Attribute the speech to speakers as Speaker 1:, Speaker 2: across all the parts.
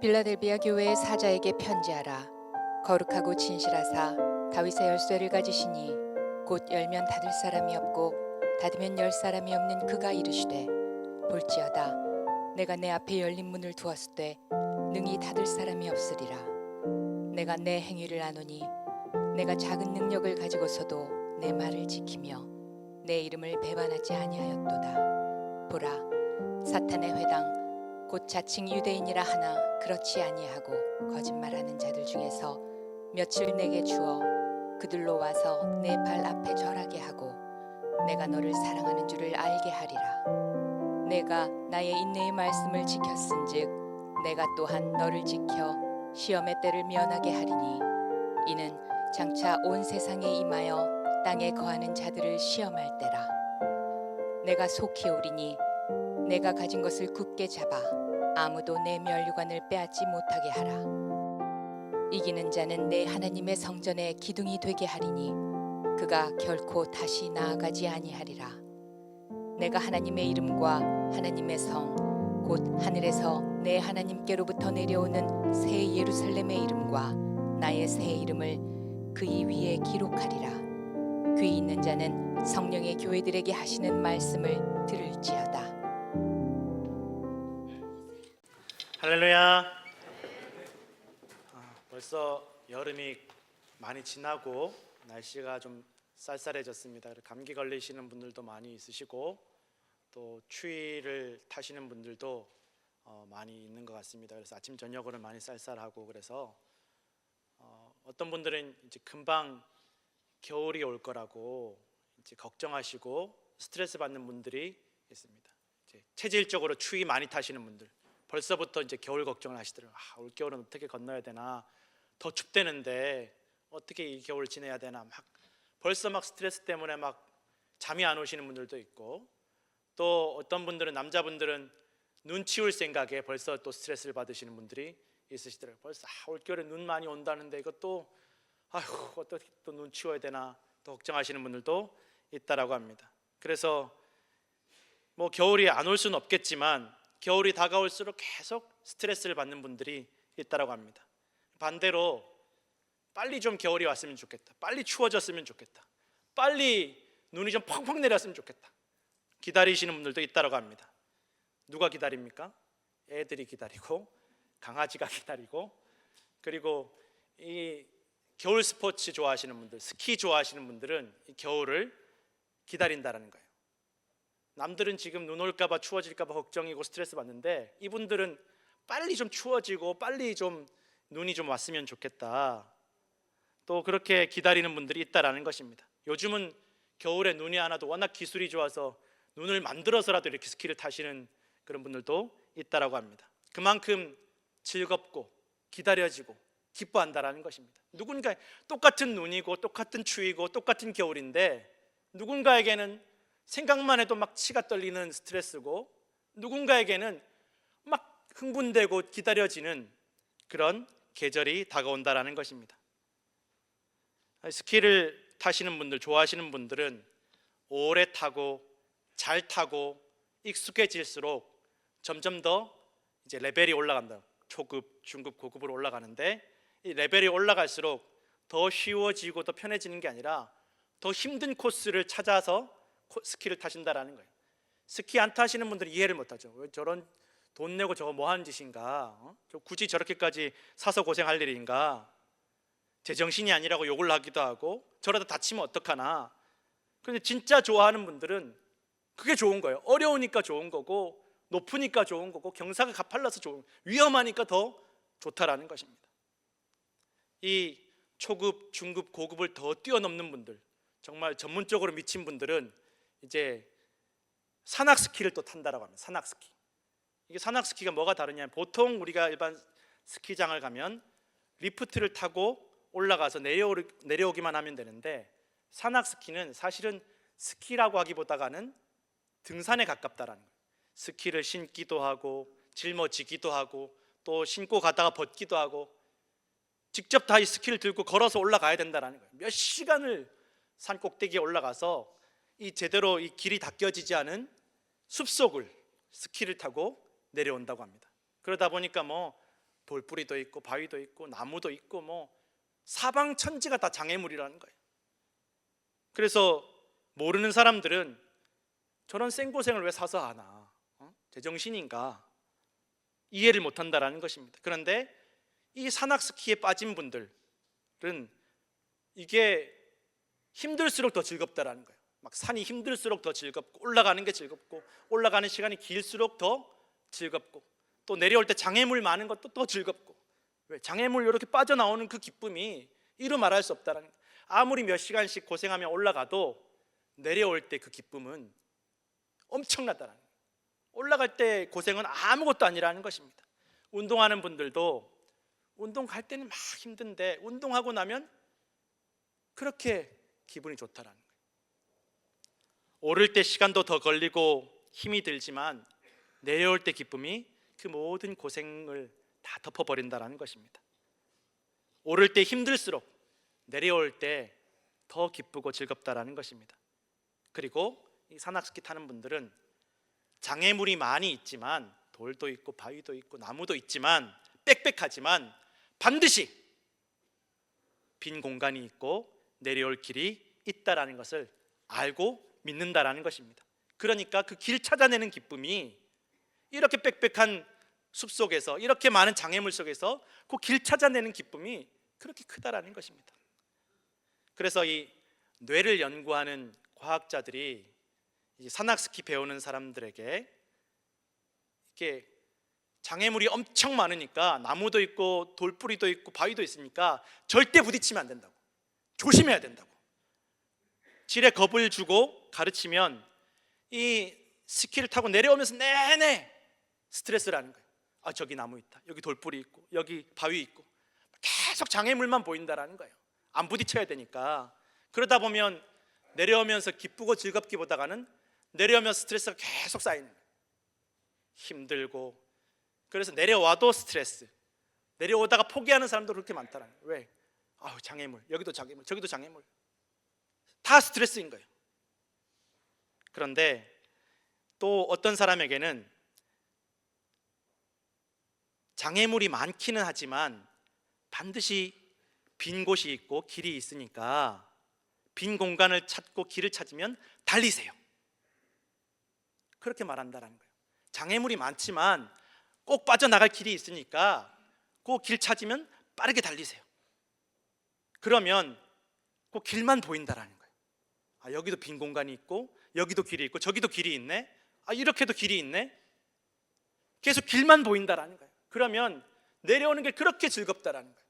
Speaker 1: 빌라델비아 교회의 사자에게 편지하라. 거룩하고 진실하사 다윗의 열쇠를 가지시니 곧 열면 닫을 사람이 없고 닫으면 열 사람이 없는 그가 이르시되 볼지어다 내가 내 앞에 열린 문을 두었을 때 능히 닫을 사람이 없으리라. 내가 내 행위를 아노니 내가 작은 능력을 가지고서도 내 말을 지키며 내 이름을 배반하지 아니하였도다. 보라 사탄의 회당 곧 자칭 유대인이라 하나 그렇지 아니하고 거짓말하는 자들 중에서 며칠 내게 주어 그들로 와서 내 발 앞에 절하게 하고 내가 너를 사랑하는 줄을 알게 하리라. 내가 나의 인내의 말씀을 지켰은즉 내가 또한 너를 지켜 시험의 때를 면하게 하리니 이는 장차 온 세상에 임하여 땅에 거하는 자들을 시험할 때라. 내가 속히 오리니 내가 가진 것을 굳게 잡아 아무도 내 면류관을 빼앗지 못하게 하라. 이기는 자는 내 하나님의 성전에 기둥이 되게 하리니 그가 결코 다시 나아가지 아니하리라. 내가 하나님의 이름과 하나님의 성 곧 하늘에서 내 하나님께로부터 내려오는 새 예루살렘의 이름과 나의 새 이름을 그이 위에 기록하리라. 귀 있는 자는 성령의 교회들에게 하시는 말씀을 들을지어다.
Speaker 2: 할렐루야. 아, 벌써 여름이 많이 지나고 날씨가 좀 쌀쌀해졌습니다. 감기 걸리시는 분들도 많이 있으시고 또 추위를 타시는 분들도 어, 많이 있는 것 같습니다. 그래서 아침 저녁으로 많이 쌀쌀하고 그래서 어, 어떤 분들은 이제 금방 겨울이 올 거라고 이제 걱정하시고 스트레스 받는 분들이 있습니다. 체질적으로 추위 많이 타시는 분들 벌써부터 이제 겨울 걱정을 하시더라고요. 아, 올 겨울은 어떻게 건너야 되나? 더 춥대는데 어떻게 이 겨울 지내야 되나? 막 벌써 막 스트레스 때문에 막 잠이 안 오시는 분들도 있고 또 어떤 분들은 남자분들은 눈 치울 생각에 벌써 또 스트레스를 받으시는 분들이 있으시더라고요. 벌써 아, 올 겨울에 눈 많이 온다는데 이것도 아휴 어떻게 또 눈 치워야 되나 또 걱정하시는 분들도 있다라고 합니다. 그래서 뭐 겨울이 안 올 수는 없겠지만 겨울이 다가올수록 계속 스트레스를 받는 분들이 있다라고 합니다. 반대로 빨리 좀 겨울이 왔으면 좋겠다. 빨리 추워졌으면 좋겠다. 빨리 눈이 좀 펑펑 내렸으면 좋겠다. 기다리시는 분들도 있다라고 합니다. 누가 기다립니까? 애들이 기다리고 강아지가 기다리고 그리고 이 겨울 스포츠 좋아하시는 분들, 스키 좋아하시는 분들은 이 겨울을 기다린다라는 거예요. 남들은 지금 눈 올까봐 추워질까봐 걱정이고 스트레스 받는데 이분들은 빨리 좀 추워지고 빨리 좀 눈이 좀 왔으면 좋겠다. 또 그렇게 기다리는 분들이 있다라는 것입니다. 요즘은 겨울에 눈이 안 와도 워낙 기술이 좋아서 눈을 만들어서라도 이렇게 스키를 타시는 그런 분들도 있다라고 합니다. 그만큼 즐겁고 기다려지고 기뻐한다라는 것입니다. 누군가 똑같은 눈이고 똑같은 추위고 똑같은 겨울인데 누군가에게는 생각만 해도 막 치가 떨리는 스트레스고 누군가에게는 막 흥분되고 기다려지는 그런 계절이 다가온다라는 것입니다. 스키를 타시는 분들 좋아하시는 분들은 오래 타고 잘 타고 익숙해질수록 점점 더 이제 레벨이 올라간다. 초급, 중급, 고급으로 올라가는데 이 레벨이 올라갈수록 더 쉬워지고 더 편해지는 게 아니라 더 힘든 코스를 찾아서 코- 스키를 타신다라는 거예요. 스키 안 타시는 분들은 이해를 못하죠. 왜 저런 돈 내고 저거 뭐 하는 짓인가? 어? 저 굳이 저렇게까지 사서 고생할 일인가? 제정신이 아니라고 욕을 하기도 하고 저러다 다치면 어떡하나? 그런데 진짜 좋아하는 분들은 그게 좋은 거예요. 어려우니까 좋은 거고 높으니까 좋은 거고 경사가 가팔라서 좋은 위험하니까 더 좋다라는 것입니다. 이 초급, 중급, 고급을 더 뛰어넘는 분들 정말 전문적으로 미친 분들은 이제 산악 스키를 또 탄다라고 합니다. 산악 스키. 이게 산악 스키가 뭐가 다르냐면 보통 우리가 일반 스키장을 가면 리프트를 타고 올라가서 내려오, 내려오기만 하면 되는데 산악 스키는 사실은 스키라고 하기보다가는 등산에 가깝다라는 거예요. 스키를 신기도 하고 짊어지기도 하고 또 신고 가다가 벗기도 하고 직접 다 이 스키를 들고 걸어서 올라가야 된다라는 거예요. 몇 시간을 산 꼭대기에 올라가서 이 제대로 이 길이 닦여지지 않은 숲속을 스키를 타고 내려온다고 합니다. 그러다 보니까 뭐 돌뿌리도 있고 바위도 있고 나무도 있고 뭐 사방 천지가 다 장애물이라는 거예요. 그래서 모르는 사람들은 저런 생고생을 왜 사서 하나? 어? 제정신인가? 이해를 못 한다라는 것입니다. 그런데 이 산악 스키에 빠진 분들은 이게 힘들수록 더 즐겁다라는 거예요. 막 산이 힘들수록 더 즐겁고 올라가는 게 즐겁고 올라가는 시간이 길수록 더 즐겁고 또 내려올 때 장애물 많은 것도 더 즐겁고 왜 장애물 이렇게 빠져나오는 그 기쁨이 이루 말할 수 없다라는. 아무리 몇 시간씩 고생하며 올라가도 내려올 때 그 기쁨은 엄청나다라는. 올라갈 때 고생은 아무것도 아니라는 것입니다. 운동하는 분들도 운동 갈 때는 막 힘든데 운동하고 나면 그렇게 기분이 좋다라는. 오를 때 시간도 더 걸리고 힘이 들지만 내려올 때 기쁨이 그 모든 고생을 다 덮어버린다라는 것입니다. 오를 때 힘들수록 내려올 때 더 기쁘고 즐겁다라는 것입니다. 그리고 이 산악스키 타는 분들은 장애물이 많이 있지만 돌도 있고 바위도 있고 나무도 있지만 빽빽하지만 반드시 빈 공간이 있고 내려올 길이 있다라는 것을 알고 믿는다라는 것입니다. 그러니까 그 길 찾아내는 기쁨이 이렇게 빽빽한 숲 속에서 이렇게 많은 장애물 속에서 그 길 찾아내는 기쁨이 그렇게 크다라는 것입니다. 그래서 이 뇌를 연구하는 과학자들이 이 산악스키 배우는 사람들에게 이게 장애물이 엄청 많으니까 나무도 있고 돌뿌리도 있고 바위도 있으니까 절대 부딪히면 안 된다고 조심해야 된다고 질에 겁을 주고 가르치면 이 스키를 타고 내려오면서 내내 스트레스라는 거예요. 아 저기 나무 있다. 여기 돌뿌리 있고 여기 바위 있고 계속 장애물만 보인다라는 거예요. 안 부딪혀야 되니까 그러다 보면 내려오면서 기쁘고 즐겁기보다가는 내려오면 스트레스가 계속 쌓이는 거예요. 힘들고 그래서 내려와도 스트레스. 내려오다가 포기하는 사람도 그렇게 많다라는 거예요. 왜? 아우 장애물 여기도 장애물 저기도 장애물 다 스트레스인 거예요. 그런데 또 어떤 사람에게는 장애물이 많기는 하지만 반드시 빈 곳이 있고 길이 있으니까 빈 공간을 찾고 길을 찾으면 달리세요. 그렇게 말한다라는 거예요. 장애물이 많지만 꼭 빠져나갈 길이 있으니까 그 길 찾으면 빠르게 달리세요. 그러면 그 길만 보인다라는 거예요. 아, 여기도 빈 공간이 있고 여기도 길이 있고 저기도 길이 있네. 아, 이렇게도 길이 있네. 계속 길만 보인다라는 거예요. 그러면 내려오는 게 그렇게 즐겁다라는 거예요.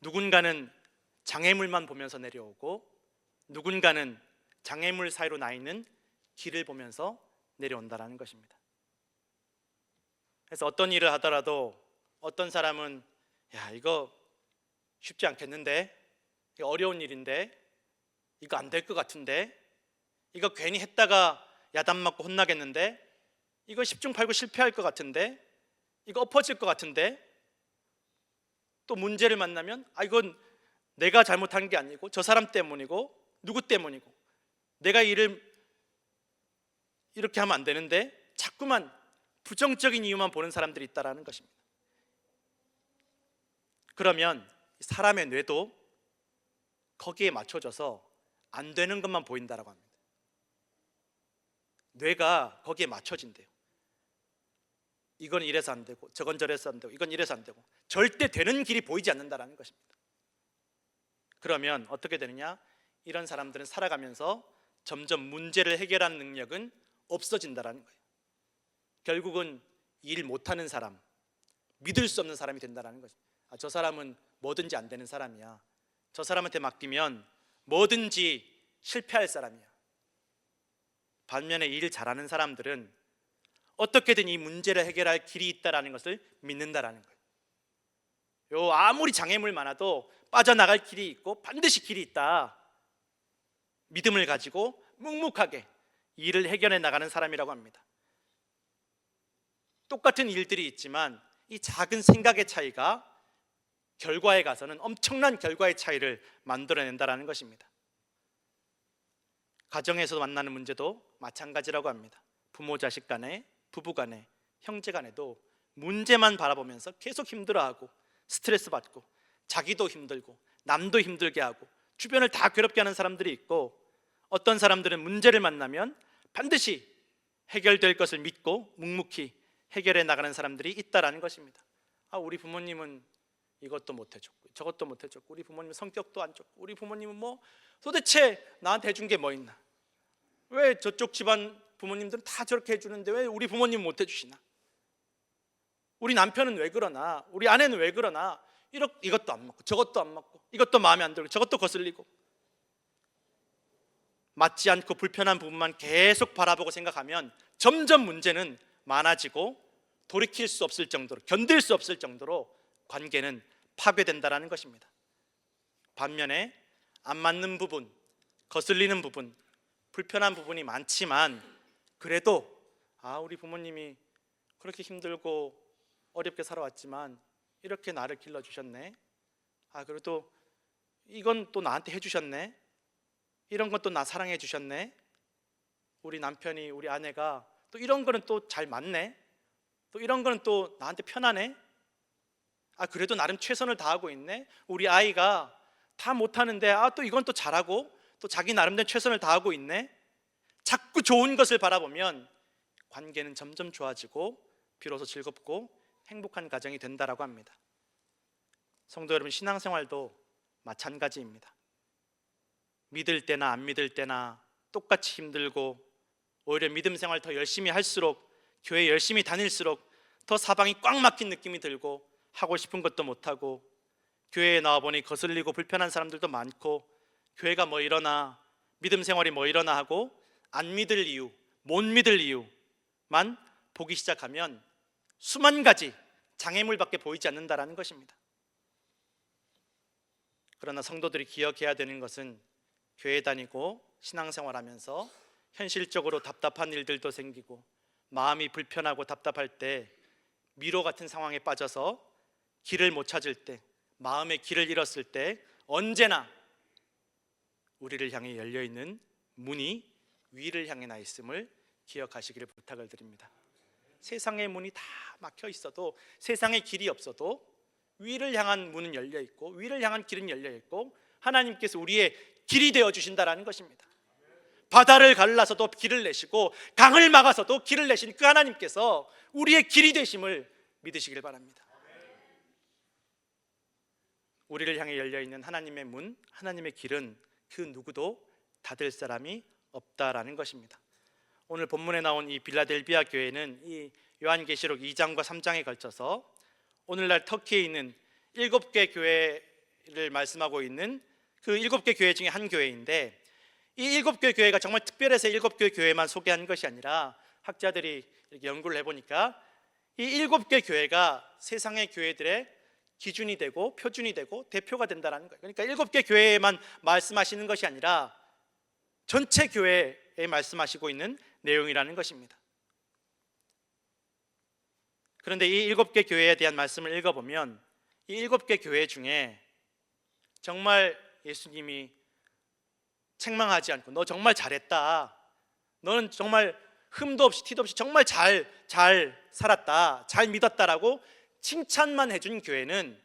Speaker 2: 누군가는 장애물만 보면서 내려오고 누군가는 장애물 사이로 나 있는 길을 보면서 내려온다라는 것입니다. 그래서 어떤 일을 하더라도 어떤 사람은 야 이거 쉽지 않겠는데 어려운 일인데 이거 안 될 것 같은데? 이거 괜히 했다가 야단 맞고 혼나겠는데? 이거 10중 8구 실패할 것 같은데? 이거 엎어질 것 같은데? 또 문제를 만나면 아 이건 내가 잘못한 게 아니고 저 사람 때문이고 누구 때문이고 내가 일을 이렇게 하면 안 되는데 자꾸만 부정적인 이유만 보는 사람들이 있다라는 것입니다. 그러면 사람의 뇌도 거기에 맞춰져서 안 되는 것만 보인다라고 합니다. 뇌가 거기에 맞춰진대요. 이건 이래서 안 되고 저건 저래서 안 되고 이건 이래서 안 되고 절대 되는 길이 보이지 않는다라는 것입니다. 그러면 어떻게 되느냐? 이런 사람들은 살아가면서 점점 문제를 해결하는 능력은 없어진다라는 거예요. 결국은 일 못하는 사람, 믿을 수 없는 사람이 된다라는 거죠. 아, 저 사람은 뭐든지 안 되는 사람이야. 저 사람한테 맡기면 뭐든지 실패할 사람이야. 반면에 일 잘하는 사람들은 어떻게든 이 문제를 해결할 길이 있다라는 것을 믿는다라는 거예요. 요 아무리 장애물 많아도 빠져나갈 길이 있고 반드시 길이 있다. 믿음을 가지고 묵묵하게 일을 해결해 나가는 사람이라고 합니다. 똑같은 일들이 있지만 이 작은 생각의 차이가 결과에 가서는 엄청난 결과의 차이를 만들어낸다라는 것입니다. 가정에서 만나는 문제도 마찬가지라고 합니다. 부모 자식 간에, 부부 간에, 형제 간에도 문제만 바라보면서 계속 힘들어하고 스트레스 받고 자기도 힘들고 남도 힘들게 하고 주변을 다 괴롭게 하는 사람들이 있고 어떤 사람들은 문제를 만나면 반드시 해결될 것을 믿고 묵묵히 해결해 나가는 사람들이 있다라는 것입니다. 아, 우리 부모님은 이것도 못 해줬고 저것도 못 해줬고 우리 부모님 성격도 안 좋고 우리 부모님은 뭐 도대체 나한테 해준 게 뭐 있나? 왜 저쪽 집안 부모님들은 다 저렇게 해주는데 왜 우리 부모님 못 해주시나? 우리 남편은 왜 그러나? 우리 아내는 왜 그러나? 이렇, 이것도 안 먹고 저것도 안 먹고 이것도 마음에 안 들고 저것도 거슬리고 맞지 않고 불편한 부분만 계속 바라보고 생각하면 점점 문제는 많아지고 돌이킬 수 없을 정도로 견딜 수 없을 정도로 관계는 파괴된다라는 것입니다. 반면에 안 맞는 부분, 거슬리는 부분, 불편한 부분이 많지만 그래도 아 우리 부모님이 그렇게 힘들고 어렵게 살아왔지만 이렇게 나를 길러 주셨네. 아 그래도 이건 또 나한테 해주셨네. 이런 것도 나 사랑해 주셨네. 우리 남편이 우리 아내가 또 이런 거는 또 잘 맞네. 또 이런 거는 또 나한테 편하네. 아 그래도 나름 최선을 다하고 있네. 우리 아이가 다 못하는데 아 또 이건 또 잘하고 또 자기 나름대로 최선을 다하고 있네. 자꾸 좋은 것을 바라보면 관계는 점점 좋아지고 비로소 즐겁고 행복한 가정이 된다라고 합니다. 성도 여러분 신앙생활도 마찬가지입니다. 믿을 때나 안 믿을 때나 똑같이 힘들고 오히려 믿음 생활 더 열심히 할수록 교회 열심히 다닐수록 더 사방이 꽉 막힌 느낌이 들고 하고 싶은 것도 못 하고 교회에 나와 보니 거슬리고 불편한 사람들도 많고 교회가 뭐 이러나 믿음 생활이 뭐 이러나 하고 안 믿을 이유, 못 믿을 이유만 보기 시작하면 수만 가지 장애물밖에 보이지 않는다라는 것입니다. 그러나 성도들이 기억해야 되는 것은 교회 다니고 신앙생활하면서 현실적으로 답답한 일들도 생기고 마음이 불편하고 답답할 때 미로 같은 상황에 빠져서 길을 못 찾을 때 마음의 길을 잃었을 때 언제나 우리를 향해 열려 있는 문이 위를 향해 나 있음을 기억하시기를 부탁을 드립니다. 세상의 문이 다 막혀 있어도 세상의 길이 없어도 위를 향한 문은 열려 있고 위를 향한 길은 열려 있고 하나님께서 우리의 길이 되어 주신다라는 것입니다. 바다를 갈라서도 길을 내시고 강을 막아서도 길을 내신 그 하나님께서 우리의 길이 되심을 믿으시길 바랍니다. 우리를 향해 열려 있는 하나님의 문, 하나님의 길은 그 누구도 닫을 사람이 없다라는 것입니다. 오늘 본문에 나온 이 빌라델비아 교회는 이 요한계시록 2장과 3장에 걸쳐서 오늘날 터키에 있는 일곱 개 교회를 말씀하고 있는 그 일곱 개 교회 중에 한 교회인데 이 일곱 개 교회가 정말 특별해서 일곱 개 교회만 소개한 것이 아니라 학자들이 연구를 해보니까 이 일곱 개 교회가 세상의 교회들의 기준이 되고 표준이 되고 대표가 된다는 거예요. 그러니까 일곱 개 교회에만 말씀하시는 것이 아니라 전체 교회에 말씀하시고 있는 내용이라는 것입니다. 그런데 이 일곱 개 교회에 대한 말씀을 읽어보면 이 일곱 개 교회 중에 정말 예수님이 책망하지 않고 너 정말 잘했다. 너는 정말 흠도 없이 티도 없이 정말 잘 잘 살았다. 잘 믿었다라고 칭찬만 해준 교회는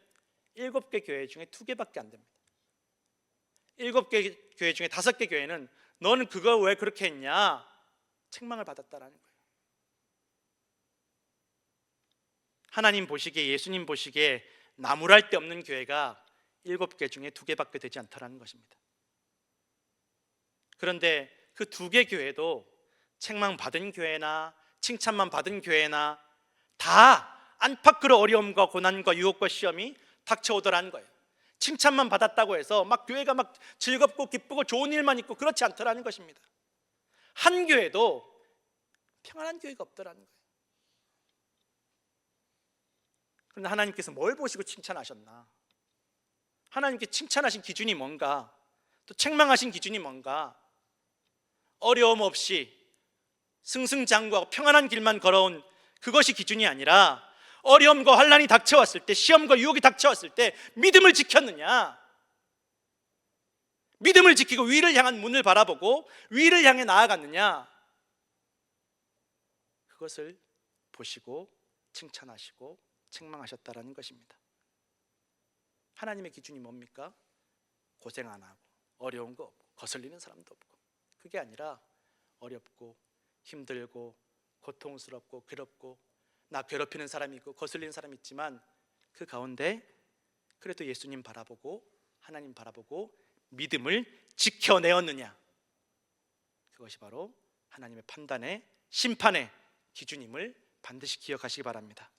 Speaker 2: 일곱 개 교회 중에 두 개밖에 안 됩니다. 일곱 개 교회 중에 다섯 개 교회는 너는 그거 왜 그렇게 했냐? 책망을 받았다라는 거예요. 하나님 보시기에 예수님 보시기에 나무랄 데 없는 교회가 일곱 개 중에 두 개밖에 되지 않다라는 것입니다. 그런데 그 두 개 교회도 책망 받은 교회나 칭찬만 받은 교회나 다 안팎으로 어려움과 고난과 유혹과 시험이 닥쳐오더라는 거예요. 칭찬만 받았다고 해서 막 교회가 막 즐겁고 기쁘고 좋은 일만 있고 그렇지 않더라는 것입니다. 한 교회도 평안한 교회가 없더라는 거예요. 그런데 하나님께서 뭘 보시고 칭찬하셨나? 하나님께 칭찬하신 기준이 뭔가? 또 책망하신 기준이 뭔가? 어려움 없이 승승장구하고 평안한 길만 걸어온 그것이 기준이 아니라 어려움과 환란이 닥쳐왔을 때 시험과 유혹이 닥쳐왔을 때 믿음을 지켰느냐? 믿음을 지키고 위를 향한 문을 바라보고 위를 향해 나아갔느냐? 그것을 보시고 칭찬하시고 책망하셨다라는 것입니다. 하나님의 기준이 뭡니까? 고생 안 하고 어려운 거 없고 거슬리는 사람도 없고 그게 아니라 어렵고 힘들고 고통스럽고 괴롭고 나 괴롭히는 사람이 있고 거슬리는 사람이 있지만 그 가운데 그래도 예수님 바라보고 하나님 바라보고 믿음을 지켜내었느냐 그것이 바로 하나님의 판단의 심판의 기준임을 반드시 기억하시기 바랍니다.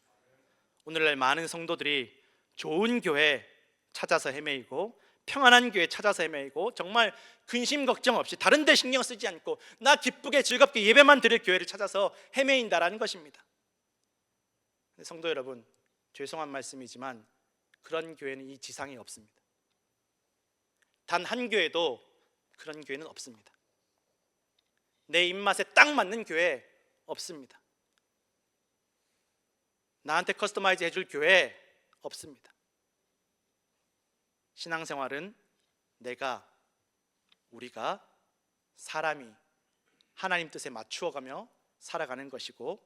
Speaker 2: 오늘날 많은 성도들이 좋은 교회 찾아서 헤매이고 평안한 교회 찾아서 헤매이고 정말 근심 걱정 없이 다른 데 신경 쓰지 않고 나 기쁘게 즐겁게 예배만 드릴 교회를 찾아서 헤매인다라는 것입니다. 근데 성도 여러분, 죄송한 말씀이지만 그런 교회는 이 지상에 없습니다. 단 한 교회도 그런 교회는 없습니다. 내 입맛에 딱 맞는 교회 없습니다. 나한테 커스터마이즈 해줄 교회 없습니다. 신앙생활은 내가 우리가 사람이 하나님 뜻에 맞추어가며 살아가는 것이고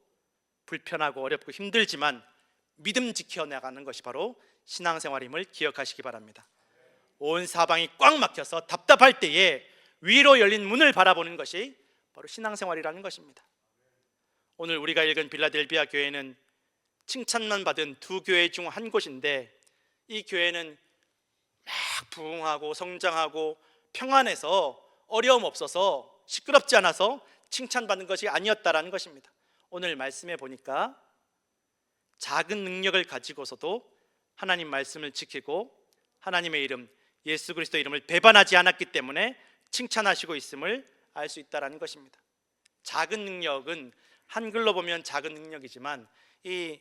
Speaker 2: 불편하고 어렵고 힘들지만 믿음 지켜 나가는 것이 바로 신앙생활임을 기억하시기 바랍니다. 온 사방이 꽉 막혀서 답답할 때에 위로 열린 문을 바라보는 것이 바로 신앙생활이라는 것입니다. 오늘 우리가 읽은 빌라델비아 교회는 칭찬만 받은 두 교회 중 한 곳인데 이 교회는 막 부흥하고 성장하고 평안해서 어려움 없어서 시끄럽지 않아서 칭찬받는 것이 아니었다라는 것입니다. 오늘 말씀해 보니까 작은 능력을 가지고서도 하나님 말씀을 지키고 하나님의 이름 예수 그리스도 이름을 배반하지 않았기 때문에 칭찬하시고 있음을 알 수 있다라는 것입니다. 작은 능력은 한글로 보면 작은 능력이지만 이,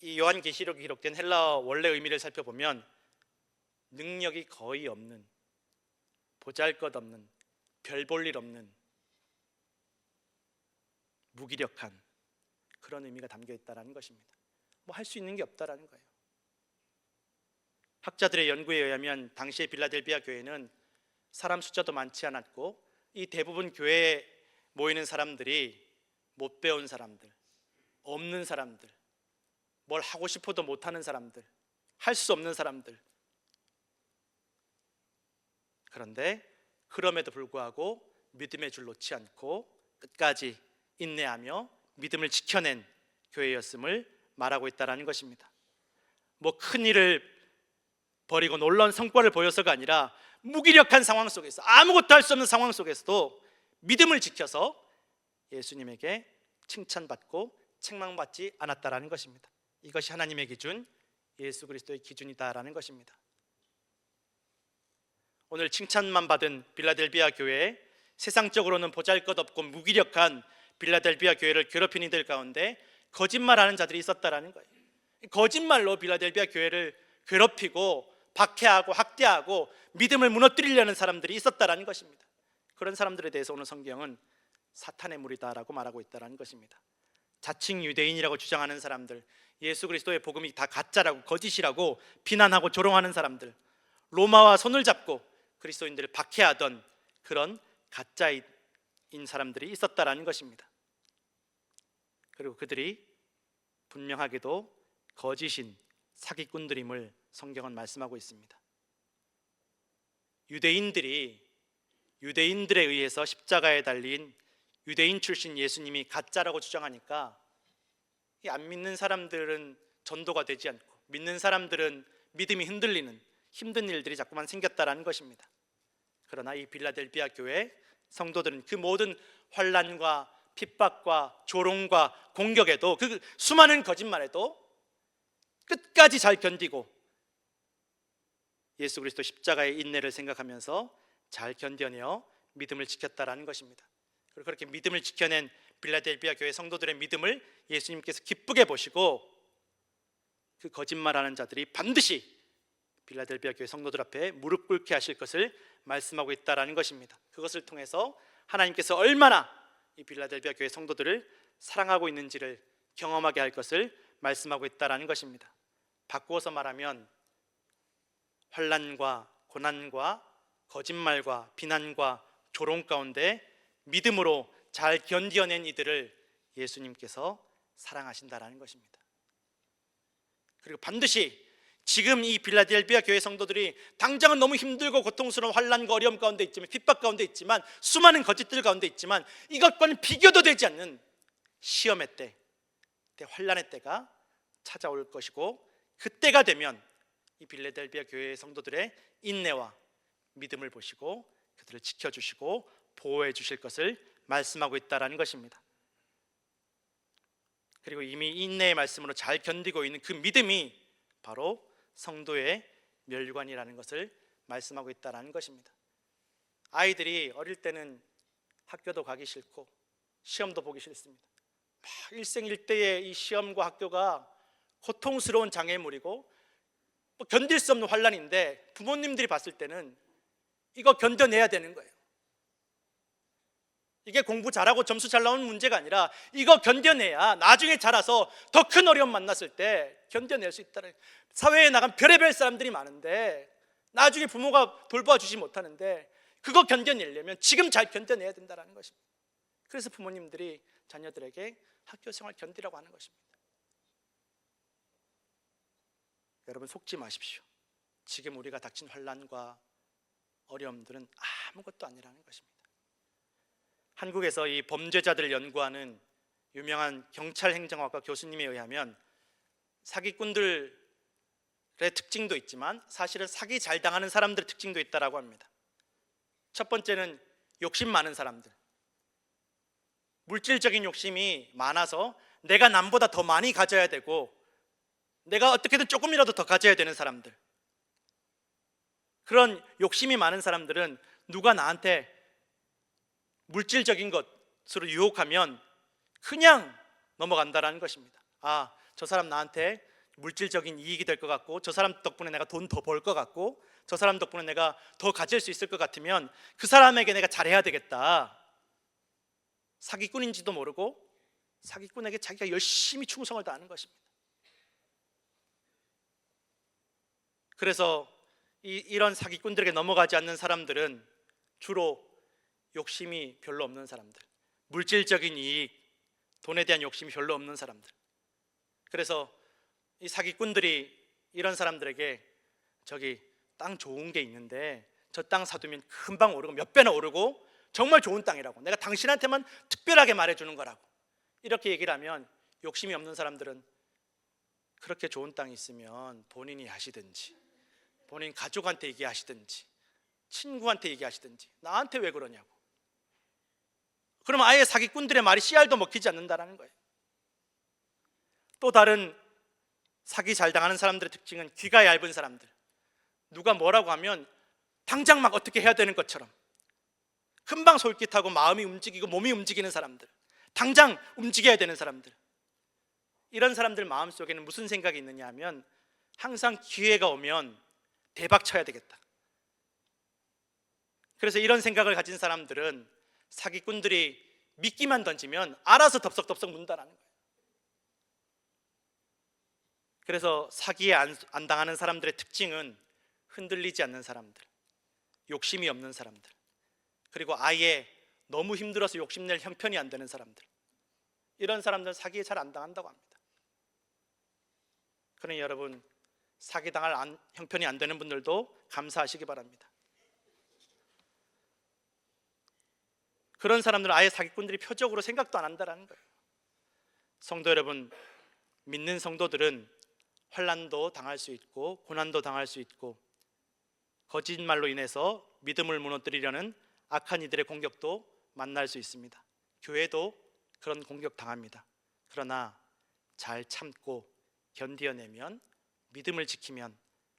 Speaker 2: 이 요한계시록에 기록된 헬라어 원래 의미를 살펴보면 능력이 거의 없는 보잘것없는 별 볼 일 없는 무기력한 그런 의미가 담겨 있다라는 것입니다. 뭐 할 수 있는 게 없다라는 거예요. 학자들의 연구에 의하면 당시의 빌라델비아 교회는 사람 숫자도 많지 않았고 이 대부분 교회에 모이는 사람들이 못 배운 사람들, 없는 사람들, 뭘 하고 싶어도 못 하는 사람들, 할 수 없는 사람들. 그런데 그럼에도 불구하고 믿음의 줄 놓지 않고 끝까지 인내하며 믿음을 지켜낸 교회였음을 말하고 있다라는 것입니다. 뭐 큰 일을 벌이고 놀라운 성과를 보여서가 아니라 무기력한 상황 속에서 아무것도 할 수 없는 상황 속에서도 믿음을 지켜서 예수님에게 칭찬받고 책망받지 않았다라는 것입니다. 이것이 하나님의 기준, 예수 그리스도의 기준이다라는 것입니다. 오늘 칭찬만 받은 빌라델비아 교회에 세상적으로는 보잘것없고 무기력한 빌라델비아 교회를 괴롭힌 이들 가운데 거짓말하는 자들이 있었다라는 거예요. 거짓말로 빌라델비아 교회를 괴롭히고 박해하고 학대하고 믿음을 무너뜨리려는 사람들이 있었다라는 것입니다. 그런 사람들에 대해서 오늘 성경은 사탄의 무리다라고 말하고 있다라는 것입니다. 자칭 유대인이라고 주장하는 사람들, 예수 그리스도의 복음이 다 가짜라고 거짓이라고 비난하고 조롱하는 사람들, 로마와 손을 잡고 그리스도인들을 박해하던 그런 가짜인 사람들이 있었다라는 것입니다. 그리고 그들이 분명하게도 거짓인 사기꾼들임을 성경은 말씀하고 있습니다. 유대인들이 유대인들에 의해서 십자가에 달린 유대인 출신 예수님이 가짜라고 주장하니까 이안 믿는 사람들은 전도가 되지 않고 믿는 사람들은 믿음이 흔들리는 힘든 일들이 자꾸만 생겼다라는 것입니다. 그러나 이 빌라델비아 교회 성도들은 그 모든 환란과 핍박과 조롱과 공격에도 그 수많은 거짓말에도 끝까지 잘 견디고 예수 그리스도 십자가의 인내를 생각하면서 잘 견뎌내어 믿음을 지켰다라는 것입니다. 그렇게 믿음을 지켜낸 빌라델비아 교회 성도들의 믿음을 예수님께서 기쁘게 보시고 그 거짓말하는 자들이 반드시 빌라델비아 교회 성도들 앞에 무릎 꿇게 하실 것을 말씀하고 있다라는 것입니다. 그것을 통해서 하나님께서 얼마나 이 빌라델비아 교회 성도들을 사랑하고 있는지를 경험하게 할 것을 말씀하고 있다라는 것입니다. 바꾸어서 말하면 환란과 고난과 거짓말과 비난과 조롱 가운데 믿음으로 잘 견뎌낸 이들을 예수님께서 사랑하신다라는 것입니다. 그리고 반드시 지금 이 빌라델비아 교회 성도들이 당장은 너무 힘들고 고통스러운 환란과 어려움 가운데 있지만 핍박 가운데 있지만 수많은 거짓들 가운데 있지만 이것과는 비교도 되지 않는 시험의 때, 때 환란의 때가 찾아올 것이고 그때가 되면 이 빌라델비아 교회 성도들의 인내와 믿음을 보시고 그들을 지켜 주시고 보호해 주실 것을 말씀하고 있다라는 것입니다. 그리고 이미 인내의 말씀으로 잘 견디고 있는 그 믿음이 바로 성도의 멸관이라는 것을 말씀하고 있다라는 것입니다. 아이들이 어릴 때는 학교도 가기 싫고 시험도 보기 싫습니다. 막 일생일대의 이 시험과 학교가 고통스러운 장애물이고 뭐 견딜 수 없는 환란인데 부모님들이 봤을 때는 이거 견뎌내야 되는 거예요. 이게 공부 잘하고 점수 잘 나오는 문제가 아니라 이거 견뎌내야 나중에 자라서 더 큰 어려움 만났을 때 견뎌낼 수 있다는 사회에 나간 별의별 사람들이 많은데 나중에 부모가 돌봐 주지 못하는데 그거 견뎌내려면 지금 잘 견뎌내야 된다는 것입니다. 그래서 부모님들이 자녀들에게 학교 생활 견디라고 하는 것입니다. 여러분 속지 마십시오. 지금 우리가 닥친 환란과 어려움들은 아무것도 아니라는 것입니다. 한국에서 이 범죄자들을 연구하는 유명한 경찰 행정학과 교수님에 의하면 사기꾼들의 특징도 있지만 사실은 사기 잘 당하는 사람들의 특징도 있다라고 합니다. 첫 번째는 욕심 많은 사람들. 물질적인 욕심이 많아서 내가 남보다 더 많이 가져야 되고 내가 어떻게든 조금이라도 더 가져야 되는 사람들. 그런 욕심이 많은 사람들은 누가 나한테 물질적인 것으로 유혹하면 그냥 넘어간다라는 것입니다. 아, 저 사람 나한테 물질적인 이익이 될 것 같고 저 사람 덕분에 내가 돈 더 벌 것 같고 저 사람 덕분에 내가 더 가질 수 있을 것 같으면 그 사람에게 내가 잘해야 되겠다. 사기꾼인지도 모르고 사기꾼에게 자기가 열심히 충성을 다하는 것입니다. 그래서 이, 이런 사기꾼들에게 넘어가지 않는 사람들은 주로 욕심이 별로 없는 사람들, 물질적인 이익, 돈에 대한 욕심이 별로 없는 사람들. 그래서 이 사기꾼들이 이런 사람들에게 저기 땅 좋은 게 있는데 저 땅 사두면 금방 오르고 몇 배나 오르고 정말 좋은 땅이라고 내가 당신한테만 특별하게 말해주는 거라고 이렇게 얘기를 하면 욕심이 없는 사람들은 그렇게 좋은 땅이 있으면 본인이 하시든지 본인 가족한테 얘기하시든지 친구한테 얘기하시든지 나한테 왜 그러냐고 그러면 아예 사기꾼들의 말이 씨알도 먹히지 않는다라는 거예요. 또 다른 사기 잘 당하는 사람들의 특징은 귀가 얇은 사람들. 누가 뭐라고 하면 당장 막 어떻게 해야 되는 것처럼 금방 솔깃하고 마음이 움직이고 몸이 움직이는 사람들. 당장 움직여야 되는 사람들. 이런 사람들 마음속에는 무슨 생각이 있느냐 하면 항상 기회가 오면 대박 쳐야 되겠다. 그래서 이런 생각을 가진 사람들은 사기꾼들이 미끼만 던지면 알아서 덥석덥석 문다라는 거예요. 그래서 사기에 안, 안 당하는 사람들의 특징은 흔들리지 않는 사람들, 욕심이 없는 사람들, 그리고 아예 너무 힘들어서 욕심낼 형편이 안 되는 사람들. 이런 사람들은 사기에 잘 안 당한다고 합니다. 그러니 여러분 사기 당할 안- 형편이 안 되는 분들도 감사하시기 바랍니다. 그런 사람들은 아예 사기꾼들이 표적으로 생각도 안 한다라는 거예요. 성도 여러분, 믿는 성도들은 환란도 당할 수 있고 고난도 당할 수 있고 거짓말로 인해서 믿음을 무너뜨리려는 악한 이들의 공격도 만날 수 있습니다. 교회도 그런 공격 당합니다. 그러나 잘 참고 견디어내면 믿음을 지키면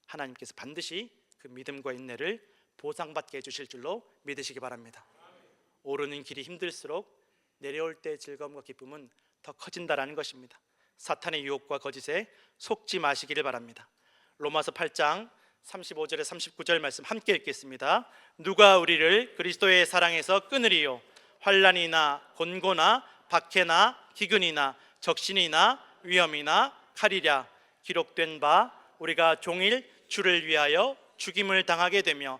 Speaker 2: 하나님께서 반드시 그 믿음과 인내를 보상받게 해주실 줄로 믿으시기 바랍니다. 오르는 길이 힘들수록 내려올 때 즐거움과 기쁨은 더 커진다라는 것입니다. 사탄의 유혹과 거짓에 속지 마시기를 바랍니다. 로마서 8장 35절에 39절 말씀 함께 읽겠습니다. 누가 우리를 그리스도의 사랑에서 끊으리요 환란이나 곤고나 박해나 기근이나 적신이나 위험이나 칼이랴 기록된 바 우리가 종일 주를 위하여 죽임을 당하게 되며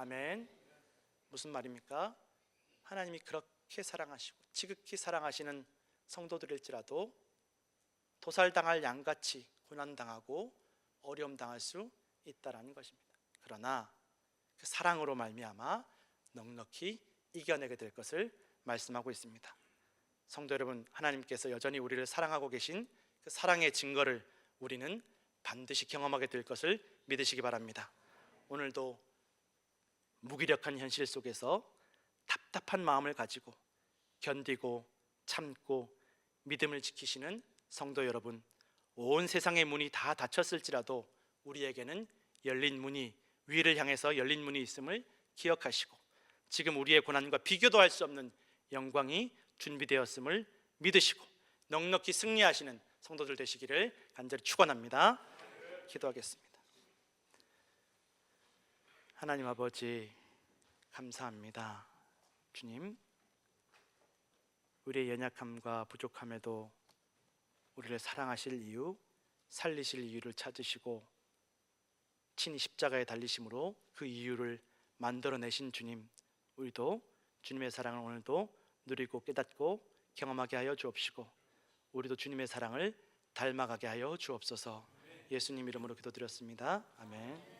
Speaker 2: 아멘. 무슨 말입니까? 하나님이 그렇게 사랑하시고 지극히 사랑하시는 성도들일지라도 도살당할 양같이 고난당하고 어려움 당할 수 있다라는 것입니다. 그러나 그 사랑으로 말미암아 넉넉히 이겨내게 될 것을 말씀하고 있습니다. 성도 여러분, 하나님께서 여전히 우리를 사랑하고 계신 그 사랑의 증거를 우리는 반드시 경험하게 될 것을 믿으시기 바랍니다. 오늘도 무기력한 현실 속에서 답답한 마음을 가지고 견디고 참고 믿음을 지키시는 성도 여러분, 온 세상의 문이 다 닫혔을지라도 우리에게는 열린 문이 위를 향해서 열린 문이 있음을 기억하시고 지금 우리의 고난과 비교도 할 수 없는 영광이 준비되었음을 믿으시고 넉넉히 승리하시는 성도들 되시기를 간절히 축원합니다. 기도하겠습니다. 하나님 아버지 감사합니다. 주님 우리의 연약함과 부족함에도 우리를 사랑하실 이유, 살리실 이유를 찾으시고 친히 십자가에 달리심으로 그 이유를 만들어내신 주님, 우리도 주님의 사랑을 오늘도 누리고 깨닫고 경험하게 하여 주옵시고 우리도 주님의 사랑을 닮아가게 하여 주옵소서. 예수님 이름으로 기도드렸습니다. 아멘.